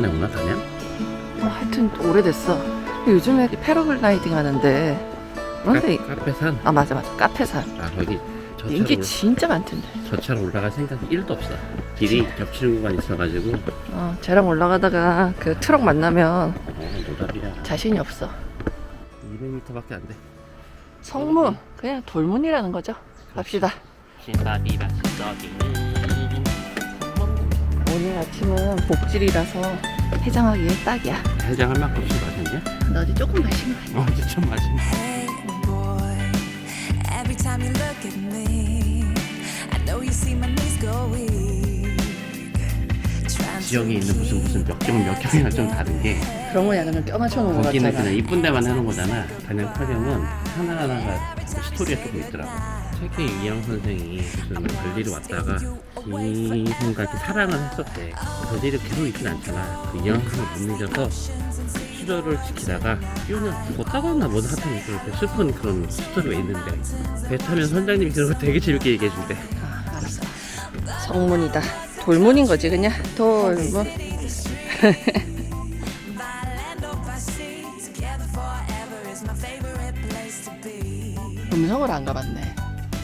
만에 다냐? 어, 하여튼 오래됐어. 요즘에 패러글라이딩 하는데 그런데 카, 카페산? 아 맞아 맞아 카페산 아 거기 저 차로, 인기 올- 진짜 많던데. 저 차로 올라갈 생각이 1도 없어 길이 겹치는 구간이 있어가지고 어, 쟤랑 올라가다가 그 트럭 만나면 어 노답이야 자신이 없어. 200m밖에 안 돼 성문 그냥 돌문이라는 거죠. 갑시다. 신바디바 신바디는 오늘 아침은 복질이라서 해장하기에 딱이야. 해장할 만큼 술 마셨냐? 나 어제 조금 마신 거어 이제 좀 마시네 Hey boy, every time you look at me, I know you see my knees go weak. Trying to 지역에 있는 무슨 무슨 몇 경 몇 경이랑 좀 다른 게 그런 거 약간 껴 맞춰 놓은 거 거기는 같잖아. 그냥 이쁜 데만 해놓은 거잖아 그냥 타령은 하나하나가 스토리가 조금 있더라고 세계 이영 선생이 무슨 별일이 왔다가 이성과 이렇게 사랑을 했었대 별일이 계속 있진 않잖아 그 이영 선생을 못 잊어서 수저를 지키다가 끼우면 죽었다고 했나 뭐든 하여튼 그렇게 슬픈 그런 스토리가 있는데 배 타면 선장님이 그런 거 되게 재밌게 얘기해 준대 아. 성문이다. 돌문인 거지 그냥 돌문. 음성을 안 가봤네.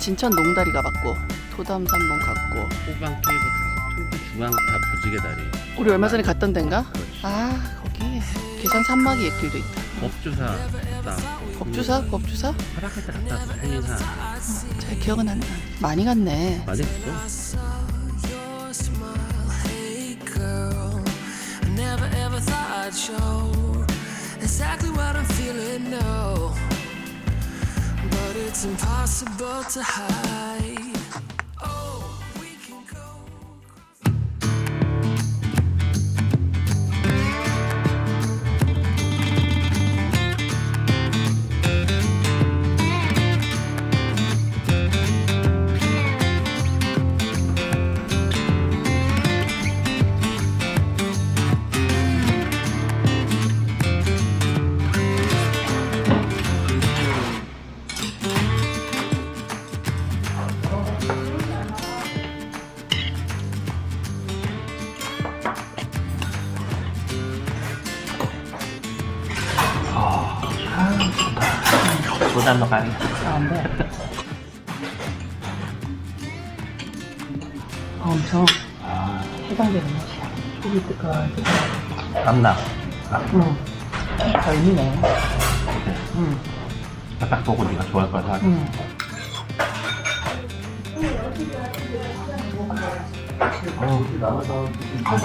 진천 농다리 가봤고 도담산봉 갔고 호방 케이블 카 중앙탑 부지개 다리 우리 얼마 전에 갔던 데인가? 그렇지. 아 거기 계산 산막이 옛길도 있다. 법주사 갔다 법주사? 법주사? 하락할 때 갔다 왔어 한인사 잘 기억은 안 나. 많이 갔네. 많이. I never ever thought I'd show exactly what I'm feeling now. It's impossible to hide. 부담 가야 엄청 해당되는 맛이야. 고기 뜨거워. 땀나 응. 별미네. 응. 딱 보고 네가 좋아할 거야 사실 응.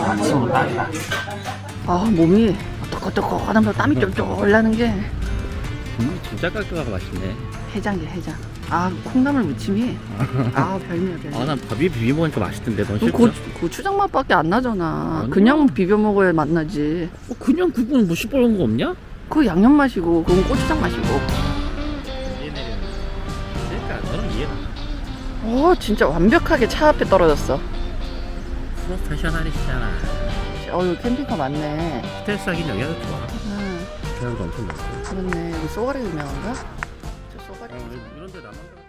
아침으로 딱이다 아 몸이 어떡어떡하면서 땀이 쫄쫄 나는 게 음, 진짜 깔끔하고 맛있네 해장이야 해장. 아 콩나물 무침이 아 별미야 별미. 아 난 밥이 비벼 먹으니까 맛있던데 넌 싫다? 고, 고추장 맛밖에 안 나잖아. 아니야. 그냥 비벼 먹어야 맛나지. 어, 그냥 그건 뭐 시뻘건 거 없냐? 그 양념 맛이고 그건 고추장 맛이고. 그러니까 너는 이해가 어 진짜 완벽하게 차 앞에 떨어졌어. 프로페셔널이시잖아 어 캠핑카 많네. 스트레스 하긴 여기가 더 좋아 응. 사람도 엄청 많고 그렇네. 여기 쏘가리 유명한 가? 저 쏘가리. 이런 데 나만 가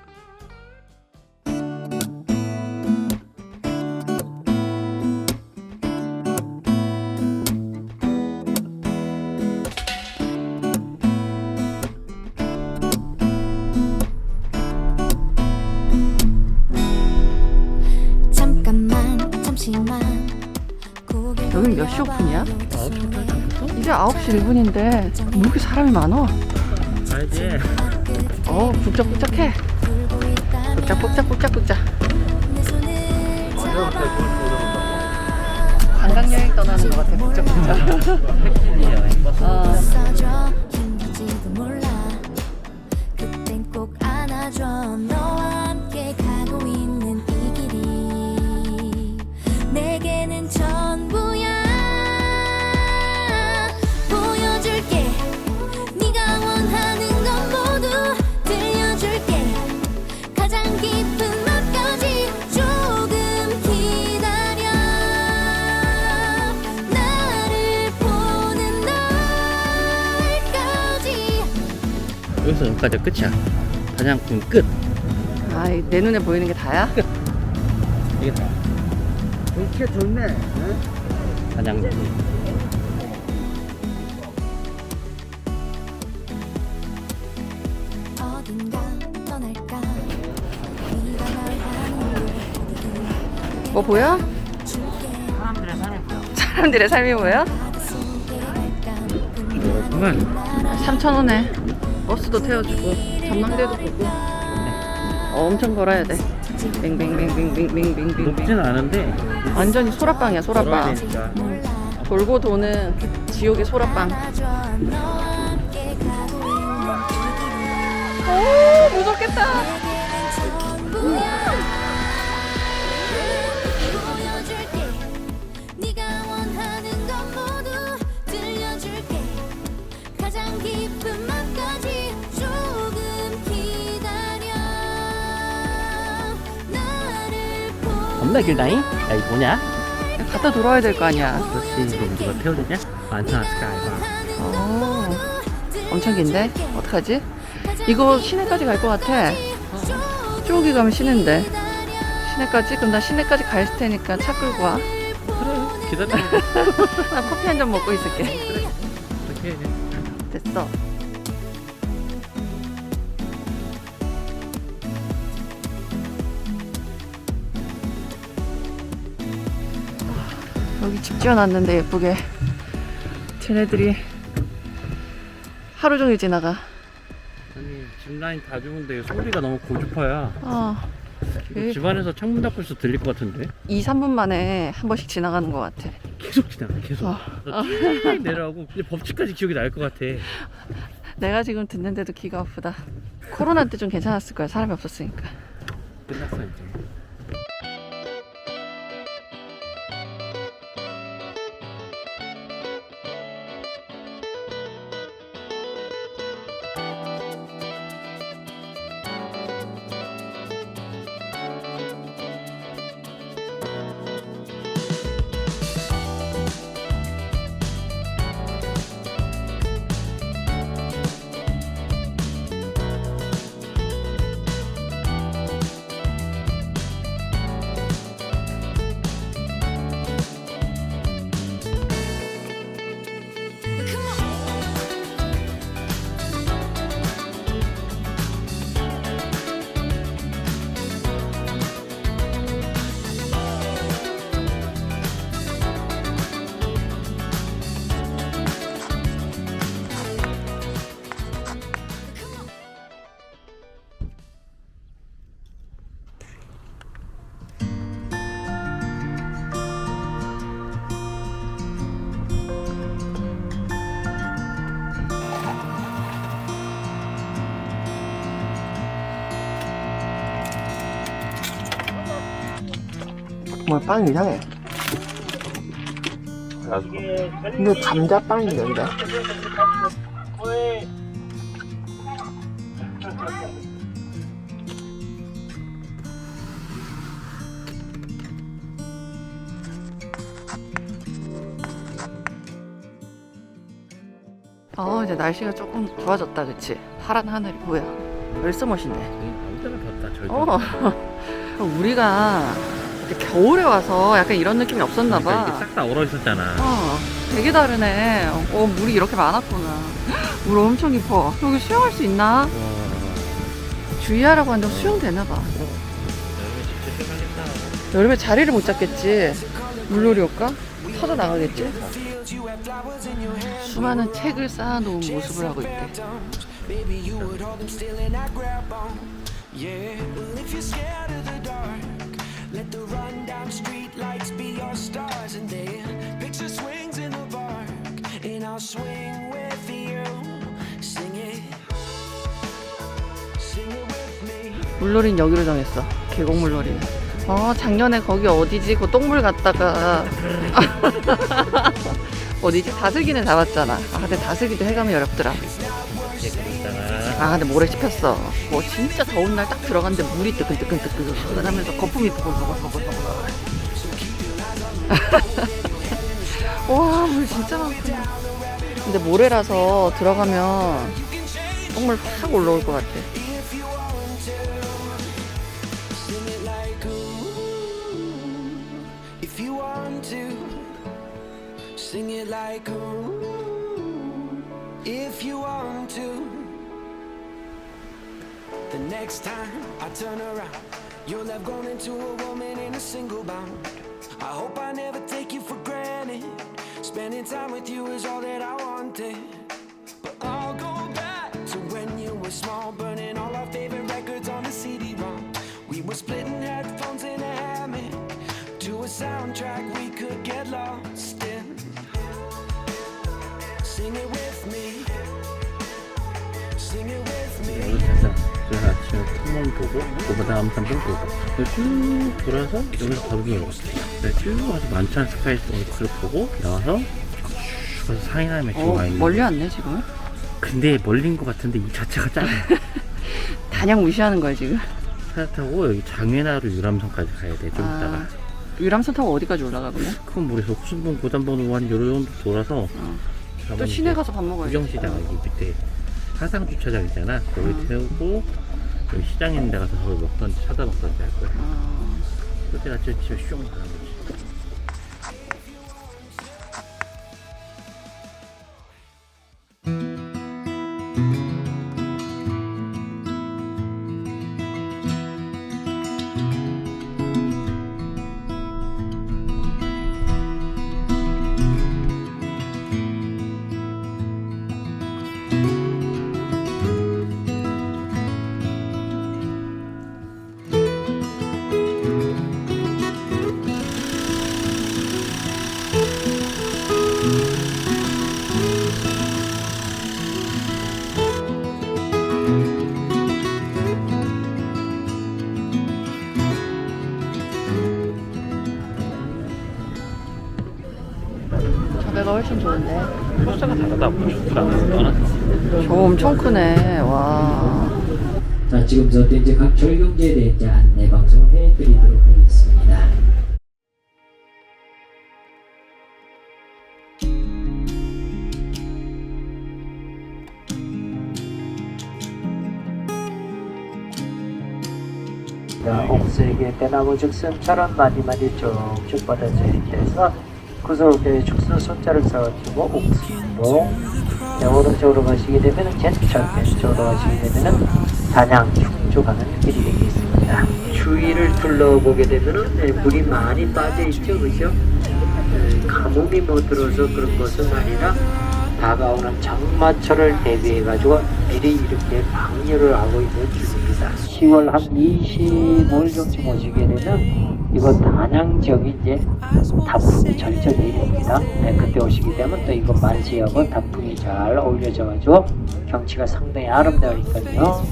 잠깐만 잠시만 여긴 몇 시 오픈이야? 9시 반부터? 이제 9시 1분인데 왜 이렇게 사람이 많어? 가야지 어 북적북적해. 북적북적북적북적. 관광여행 떠나는 것 같아 북적북적. 어. 여기까지 끝이야. 단양군 끝. 아, 내 눈에 보이는 게 다야? 이게 다. 이렇게 좋네. 단양군. 어딘가 떠날까 네가 날 하는 게뭐 보여? 사람들의 삶이 보여. 사람들의 삶이 정말 3,000원에 버스도 태워주고 전망대도 보고 어, 엄청 걸어야 돼. 빙빙빙빙빙빙빙빙. 높진 않은데 완전히 소라빵이야 걸어야 소라빵. 되니까. 돌고 도는 그 지옥의 소라빵. 오 무섭겠다. 겁나 길다잉? 야 이거 뭐냐? 갖다 돌아야 될 거 아니야. 그렇지 이거 누가 태워주냐? 안타 스카이바 어, 엄청 긴데? 어떡하지? 이거 시내까지 갈 것 같아. 저기 가면 시내인데. 시내까지? 그럼 나 시내까지 갈 테니까 차 끌고 와. 그래 기다려 나 커피 한 잔 먹고 있을게. 어떻게 해 됐어. 집 지어놨는데 예쁘게. 쟤네들이 하루 종일 지나가. 아니 짚라인 다 좋은데 소리가 너무 고주파야 어, 집안에서 창문 닫고 있어 들릴 것 같은데 2, 3분 만에 한 번씩 지나가는 것 같아. 계속 지나가 계속 어. 쭉 내려가고 이제 법칙까지 기억이 날 것 같아 내가 지금 듣는데도 귀가 아프다. 코로나 때 좀 괜찮았을 거야. 사람이 없었으니까. 끝났어 이제 뭐빵 이상해. 근데 감자 빵이던데. 어, 이제 날씨가 조금 좋아졌다, 그치? 파란 하늘이 보여. 벌써 멋있네. 어. 우리가 겨울에 와서 약간 이런 느낌이 없었나 봐. 싹다 얼어 있었잖아 어, 되게 다르네. 어, 물이 이렇게 많았구나. 물 엄청 깊어. 여기 수영할 수 있나? 와 주의하라고 하는데 수영 되나 봐. 여름에 자리를 못 잡겠지. 물놀이 올까? 터져 나가겠지. 수많은 책을 쌓아놓은 모습을 하고 있대. 물놀이는 여기로 정했어. 계곡 물놀이. 어, 작년에 거기 어디지? 그 똥물 갔다가. 어디지? 다슬기는 잡았잖아. 아, 근데 다슬기도 해감이 어렵더라. 이제 있잖 아 아, 근데 모래 씹혔어. 뭐, 진짜 더운 날 딱 들어갔는데 물이 뜨끈뜨끈뜨끈뜨끈 하면서 거품이 보글보글보글보글. 와, 물 진짜 많구나. 근데 모래라서 들어가면 똥물 확 올라올 것 같아. Sing it like ooh. If you want to, next time I turn around, you'll have grown into a woman in a single bound. I hope I never take you for granted. Spending time with you is all that I wanted. But I'll go back to when you were small, burning all our favorite records on the CD-ROM. We were splitting 탐문 보고 그 다음 탐문 보고 쭉 돌아서 여기서 먹었어요 그래서 쭉 와서 만찬 스카이 그걸 보고 나와서 쭉 가서 상인함에 어, 지금 와 있는 멀리 왔네, 지금. 근데 멀린 것 같은데 이 자체가 짧아요 단양 무시하는 거야, 지금. 차 타고 여기 장애나루 유람선까지 가야 돼좀 아. 이따가 유람선 타고 어디까지 올라가, 그러면? 그건 모르겠어 호순봉 고단번호 한 요런 정도 돌아서 또 가면 시내 가서 밥 먹어야지. 구경시장 여기 밑에 사상 주차장 있잖아 거기 음. 태우고 여기 시장 있는 데 가서 먹던지 찾아 먹던지 할 거야 아, 그때 아침에 집에 슝 가는 저 저 엄청 크네. 와. 자, 지금부터 이제 각 절경제에 대해 이제 안내 방송을 해드리도록 하겠습니다. 자, 옥색의 대나무 즉선처럼 많이 많이 쭉쭉 뻗어져 있어서 구석에 축소 손자를 써가지고 옥수로 자, 오른쪽으로 가시게 되면 제천 왼쪽으로 가시게 되면은 단양 충주 가는 길이 되겠습니다. 주위를 둘러보게 되면은 네, 물이 많이 빠져 있죠, 그죠? 네, 가뭄이 못 들어서 그런 것은 아니라 다가오는 장마철을 대비해 가지고 미리 이렇게 방류를 하고 있는 중입니다. 10월 한 25일 정도 오시게 되면 이거 단양 지역이 이제 단풍 됩니다. 네, 그때 오시게 되면 또 이거 만세하고 단풍이 잘 어울려져 가지고 경치가 상당히 아름다우니까요.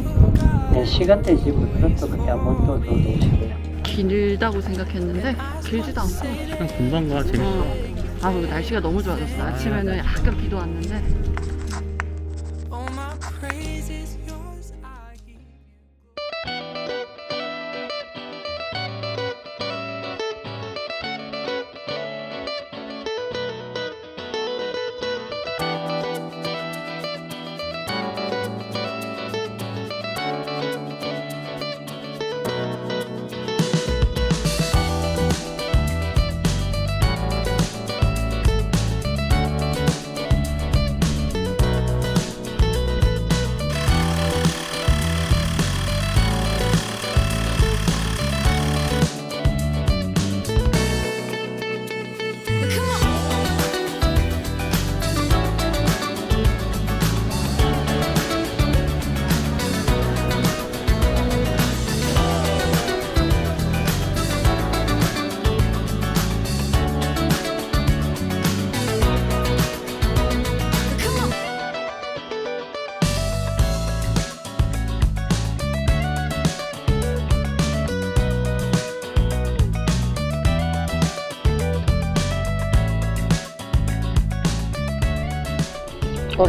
네, 시간 되신 분들은 또 그때 한번 또 놀러 오시고요. 길다고 생각했는데 길지도 않고. 시간 금방 가 재밌어 어. 아, 그리고 날씨가 너무 좋아졌어. 아침에는 약간 비도 왔는데.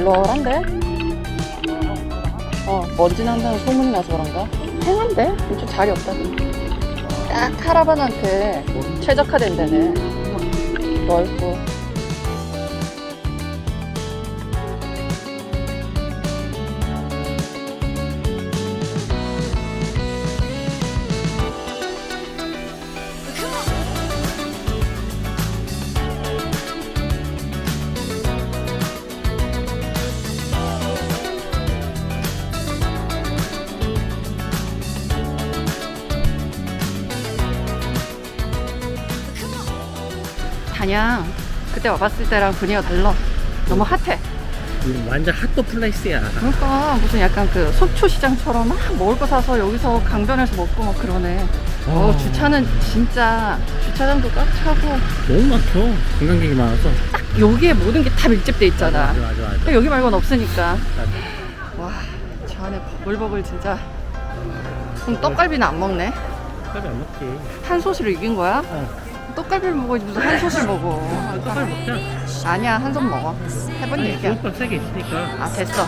널널한데? 어, 먼지 난다는 소문이 나서 그런가? 행한데? 좀 자리 없다. 딱 카라반한테 최적화된 데네. 넓고. 단양 그때 와봤을 때랑 분위기가 달라. 너무 핫해. 이거 완전 핫도 플레이스야. 그러니까 무슨 약간 그 속초 시장처럼 막 먹을 거 사서 여기서 강변에서 먹고 막 그러네. 어, 아. 주차는 진짜 주차장도 꽉 차고 너무 많죠. 관광객이 많아서. 여기에 모든 게 다 밀집돼 있잖아. 맞아, 맞아, 맞아. 근데 여기 말고는 없으니까. 와, 저 안에 버글버글 진짜. 그럼 떡갈비는 안 먹네. 빨리 안 먹지. 한 솥으로 이긴 거야? 어. 떡갈비를 먹어야지 무슨 한 솥을 먹어. 빨리 먹자. 아니야, 한 솥 먹어. 해본 얘기야. 주먹밥 세개 있으니까. 아, 됐어.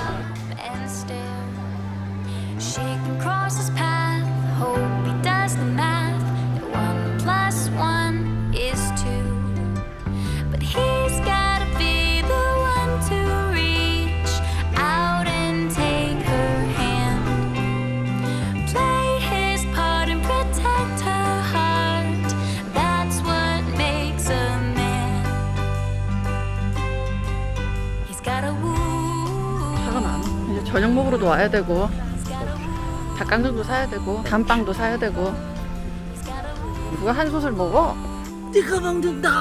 저녁 먹으러도 와야 되고, 닭강정도 사야 되고, 단빵도 사야 되고. 누가 한 솥을 먹어? 네가 먹는다.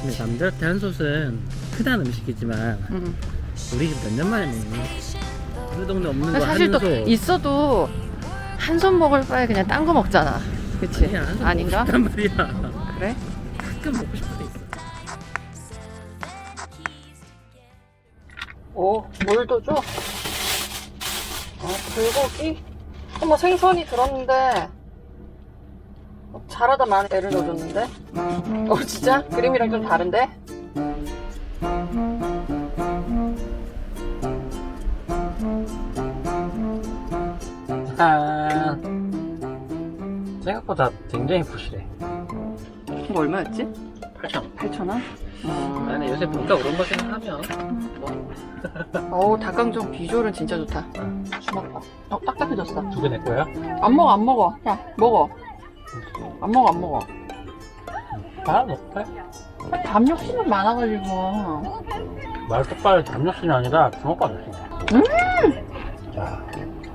근데 남자한테 한 솥은 흔한 음식이지만 응. 우리 집 몇 년 만에 먹니? 우리 동네 없는 거 사실 또 한 솥. 있어도 한손 먹을 바에 그냥 딴 거 먹잖아. 그치? 아니야, 한솥 아닌가? 먹고 싶단 말이야. 그래? 가끔 먹고 싶을 어. 오, 물도 줘. 어, 불고기? 어머, 생선이 들었는데. 어, 잘하다 많이 애를 넣어줬는데. 어, 진짜? 그림이랑 좀 다른데? 아, 생각보다 굉장히 부실해. 이거 얼마였지? 8천 8,000원? 나는 요새 물가 오른 거 생각하면 뭐 어우, 닭강정 비주얼은 진짜 좋다. 주먹밥. 어, 딱딱해졌어. 두 개 내 거야? 안 먹어, 안 먹어. 야, 먹어. 안 먹어, 안 먹어. 하나 넣을까? 담력심은 많아가지고. 말 똑바로 담력신이 아니라 주먹밥 줬어. 음! 야,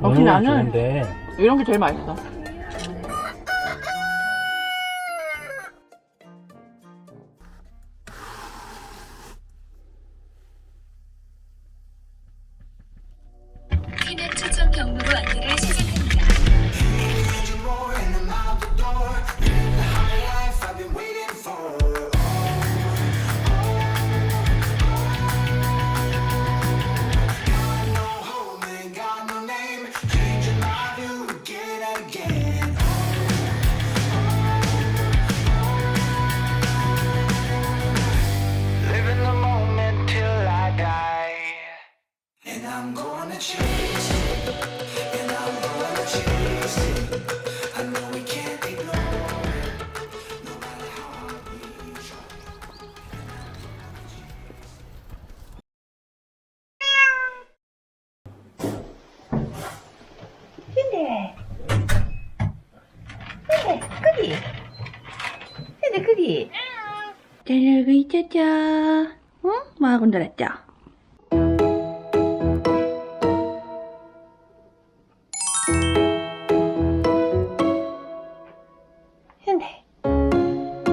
역시 나는- 주는데 이런 게 제일 맛있어.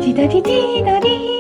지다리 지다리